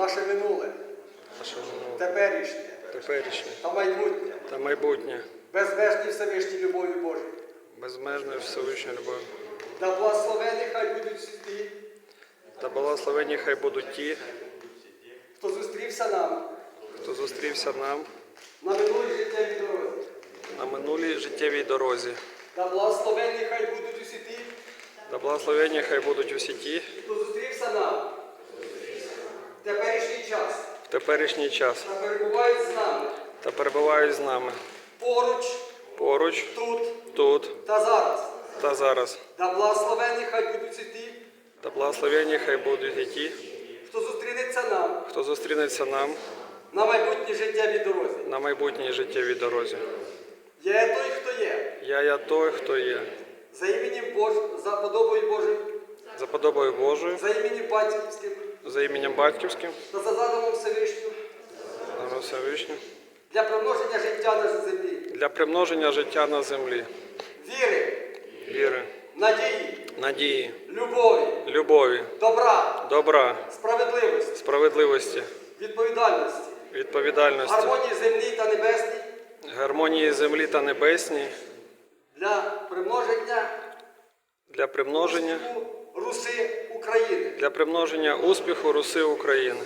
наше минуле, наше минуле, теперішнє теперішнє та майбутнє, та майбутнє, безмежній Всевишній любові Божій. безмежної Всевишньої любові. Да благословені хай будуть ті, Та благословені хай будуть ті, хто зустрівся нам хто зустрівся нам на минулій життєвій дорозі. на минулій життєвій дорозі. Да благословені хай будуть усі ті, Та благословені хай будуть усі ті хто зустрівся нам теперішній час. В теперішній час. Та перебувають з нами. Та перебувають з нами. Поруч, поруч, тут. Тут. Та зараз. та зараз. Да благословені хай будуть усі ті, Та благословені хай будуть і ті, хто зустрінеться нам. Хто зустрінеться нам. На майбутній життєвій дорозі. на майбутній життєвій дорозі. Я є той, хто є, Я я той, хто є. за іменем Божим, за подобою Божою, За подобою Божою, за іменем Батьківським. За іменем батьківським, та за задумом Всевишнього на Всевишнім, для примноження життя на землі, для примноження життя на землі, віри, віри, надії, надії, любові, любові, добра, добра, справедливості, справедливості, відповідальності, відповідальності, гармонії землі та небесній. Гармонії землі та небесній, для примноження. Для примноження. Для примноження успіху Руси України.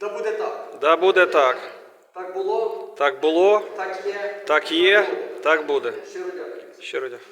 Да буде так. Да буде так. Так було, Так було, так є. так є, так буде. Щиро дякую. Щиро дякую.